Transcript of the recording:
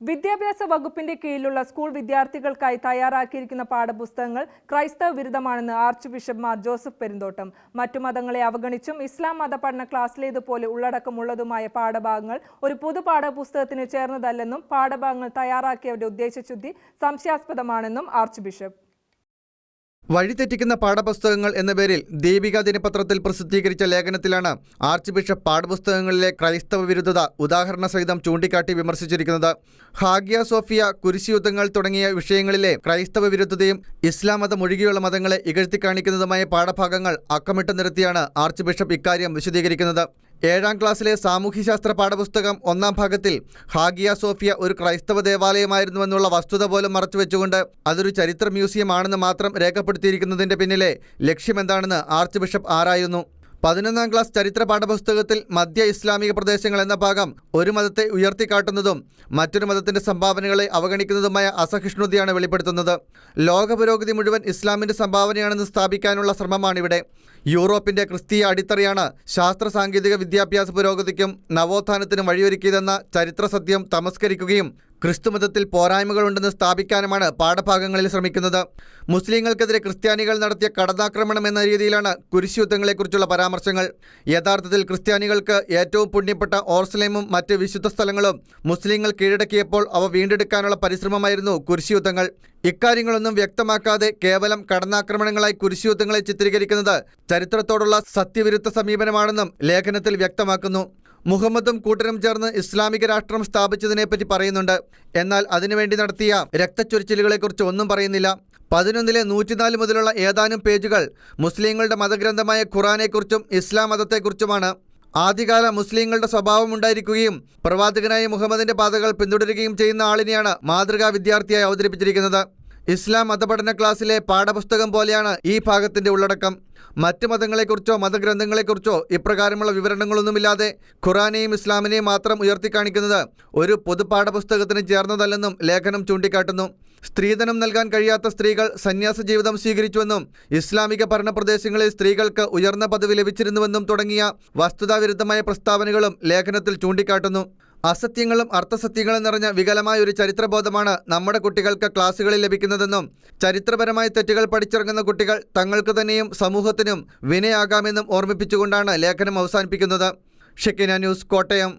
വിദ്യാഭ്യാസ വകുപ്പിന്റെ കീഴിലുള്ള സ്കൂൾ വിദ്യാർത്ഥികൾക്കായി തയ്യാറാക്കിയിരിക്കുന്ന പാഠപുസ്തകങ്ങൾ ക്രൈസ്തവ വിരുദ്ധമാണെന്ന് arch bishop Mar Joseph Perunthottam. മറ്റു മതങ്ങളെ അവഗണിച്ചും ഇസ്ലാം മത പഠന ക്ലാസ്സിലേതുപോലെ ഉള്ളടക്കമുള്ളതുമായ പാഠഭാഗങ്ങൾ ഒരു പൊതു പാഠപുസ്തകത്തിന് ചേർന്നതല്ലെന്നും പാഠഭാഗങ്ങൾ തയ്യാറാക്കിയവരുടെ ഉദ്ദേശശുദ്ധി സംശയാസ്പദമാണെന്നും ആർച്ച് ബിഷപ്പ്. വഴിതെറ്റിക്കുന്ന പാഠപുസ്തകങ്ങൾ എന്ന പേരിൽ ദീപിക ദിനപത്രത്തിൽ പ്രസിദ്ധീകരിച്ച ലേഖനത്തിലാണ് ആർച്ച് ബിഷപ്പ് പാഠപുസ്തകങ്ങളിലെ ക്രൈസ്തവ വിരുദ്ധത ഉദാഹരണ സഹിതം ചൂണ്ടിക്കാട്ടി വിമർശിച്ചിരിക്കുന്നത്. ഹാഗിയ സോഫിയ കുരിശുയുദ്ധങ്ങൾ തുടങ്ങിയ വിഷയങ്ങളിലെ ക്രൈസ്തവ വിരുദ്ധതയും ഇസ്ലാം മതം ഒഴികെയുള്ള മതങ്ങളെ ഇകഴ്ത്തി കാണിക്കുന്നതുമായ പാഠഭാഗങ്ങൾ അക്കമിട്ട് നിരത്തിയാണ് ആർച്ച് ബിഷപ്പ് ഇക്കാര്യം വിശദീകരിക്കുന്നത്. ഏഴാം ക്ലാസ്സിലെ സാമൂഹ്യശാസ്ത്ര പാഠപുസ്തകം ഒന്നാം ഭാഗത്തിൽ ഹാഗിയ സോഫിയ ഒരു ക്രൈസ്തവ ദേവാലയമായിരുന്നുവെന്നുള്ള വസ്തുത പോലും മറച്ചുവെച്ചുകൊണ്ട് അതൊരു ചരിത്ര മ്യൂസിയമാണെന്ന് മാത്രം രേഖപ്പെടുത്തിയിരിക്കുന്നതിന്റെ പിന്നിലെ ലക്ഷ്യമെന്താണെന്ന് ആർച്ച് ബിഷപ്പ് ആരായുന്നു? പതിനൊന്നാം ക്ലാസ് ചരിത്ര പാഠപുസ്തകത്തിൽ മധ്യ ഇസ്ലാമിക പ്രദേശങ്ങൾ എന്ന ഭാഗം ഒരു മതത്തെ ഉയർത്തിക്കാട്ടുന്നതും മറ്റൊരു മതത്തിന്റെ സംഭാവനകളെ അവഗണിക്കുന്നതുമായ അസഹിഷ്ണുതയാണ് വെളിപ്പെടുത്തുന്നത്. ലോക പുരോഗതി മുഴുവൻ ഇസ്ലാമിന്റെ സംഭാവനയാണെന്ന് സ്ഥാപിക്കാനുള്ള ശ്രമമാണിവിടെ. യൂറോപ്പിന്റെ ക്രിസ്തീയ അടിത്തറയാണ് ശാസ്ത്ര സാങ്കേതിക വിദ്യാഭ്യാസ പുരോഗതിക്കും നവോത്ഥാനത്തിനും വഴിയൊരുക്കിയതെന്ന ചരിത്ര സത്യം തമസ്കരിക്കുകയും ക്രിസ്തുമതത്തിൽ പോരായ്മകളുണ്ടെന്ന് സ്ഥാപിക്കാനുമാണ് പാഠഭാഗങ്ങളിൽ ശ്രമിക്കുന്നത്. മുസ്ലിങ്ങൾക്കെതിരെ ക്രിസ്ത്യാനികൾ നടത്തിയ കടന്നാക്രമണം എന്ന രീതിയിലാണ് കുരിശുയുദ്ധങ്ങളെക്കുറിച്ചുള്ള പരാമർശങ്ങൾ. യഥാർത്ഥത്തിൽ ക്രിസ്ത്യാനികൾക്ക് ഏറ്റവും പുണ്യപ്പെട്ട ഓർസ്ലേമും മറ്റ് വിശുദ്ധ സ്ഥലങ്ങളും മുസ്ലിങ്ങൾ കീഴടക്കിയപ്പോൾ അവ വീണ്ടെടുക്കാനുള്ള പരിശ്രമമായിരുന്നു കുരിശുയുദ്ധങ്ങൾ. ഇക്കാര്യങ്ങളൊന്നും വ്യക്തമാക്കാതെ കേവലം കടന്നാക്രമണങ്ങളായി കുരിശുയുദ്ധങ്ങളെ ചിത്രീകരിക്കുന്നത് ചരിത്രത്തോടുള്ള സത്യവിരുദ്ധ സമീപനമാണെന്നും ലേഖനത്തിൽ വ്യക്തമാക്കുന്നു. മുഹമ്മദും കൂട്ടരും ചേർന്ന് ഇസ്ലാമിക രാഷ്ട്രം സ്ഥാപിച്ചതിനെപ്പറ്റി പറയുന്നുണ്ട്. എന്നാൽ അതിനുവേണ്ടി നടത്തിയ രക്തച്ചൊരിച്ചിലുകളെക്കുറിച്ച് ഒന്നും പറയുന്നില്ല. പതിനൊന്നിലെ നൂറ്റിനാല് മുതലുള്ള ഏതാനും പേജുകൾ മുസ്ലിങ്ങളുടെ മതഗ്രന്ഥമായ ഖുറാനെക്കുറിച്ചും ഇസ്ലാം മതത്തെക്കുറിച്ചുമാണ്. ആദ്യകാല മുസ്ലിങ്ങളുടെ സ്വഭാവമുണ്ടായിരിക്കുകയും പ്രവാചകനായ മുഹമ്മദിന്റെ പാതകൾ പിന്തുടരുകയും ചെയ്യുന്ന ആളിനെയാണ് മാതൃകാ വിദ്യാർത്ഥിയായി അവതരിപ്പിച്ചിരിക്കുന്നത്. ഇസ്ലാം മതപഠന ക്ലാസ്സിലെ പാഠപുസ്തകം പോലെയാണ് ഈ ഭാഗത്തിന്റെ ഉള്ളടക്കം. മറ്റ് മതങ്ങളെക്കുറിച്ചോ മതഗ്രന്ഥങ്ങളെക്കുറിച്ചോ ഇപ്രകാരമുള്ള വിവരണങ്ങളൊന്നുമില്ലാതെ ഖുറാനെയും ഇസ്ലാമിനെയും മാത്രം ഉയർത്തിക്കാണിക്കുന്നത് ഒരു പൊതുപാഠപുസ്തകത്തിന് ചേർന്നതല്ലെന്നും ലേഖനം ചൂണ്ടിക്കാട്ടുന്നു. സ്ത്രീധനം നൽകാൻ കഴിയാത്ത സ്ത്രീകൾ സന്യാസ ജീവിതം സ്വീകരിച്ചുവെന്നും ഇസ്ലാമിക ഭരണപ്രദേശങ്ങളിൽ സ്ത്രീകൾക്ക് ഉയർന്ന പദവി ലഭിച്ചിരുന്നുവെന്നും തുടങ്ങിയ വസ്തുതാവിരുദ്ധമായ പ്രസ്താവനകളും ലേഖനത്തിൽ ചൂണ്ടിക്കാട്ടുന്നു. അസത്യങ്ങളും അർത്ഥസത്യങ്ങളും നിറഞ്ഞ വികലമായ ഒരു ചരിത്രബോധമാണ് നമ്മുടെ കുട്ടികൾക്ക് ക്ലാസ്സുകളിൽ ലഭിക്കുന്നതെന്നും ചരിത്രപരമായ തെറ്റുകൾ പഠിച്ചിറങ്ങുന്ന കുട്ടികൾ തങ്ങൾക്ക് തന്നെയും സമൂഹത്തിനും വിനയാകാമെന്നും ഓർമ്മിപ്പിച്ചുകൊണ്ടാണ് ലേഖനം അവസാനിപ്പിക്കുന്നത്. ഷെക്കിന ന്യൂസ് കോട്ടയം.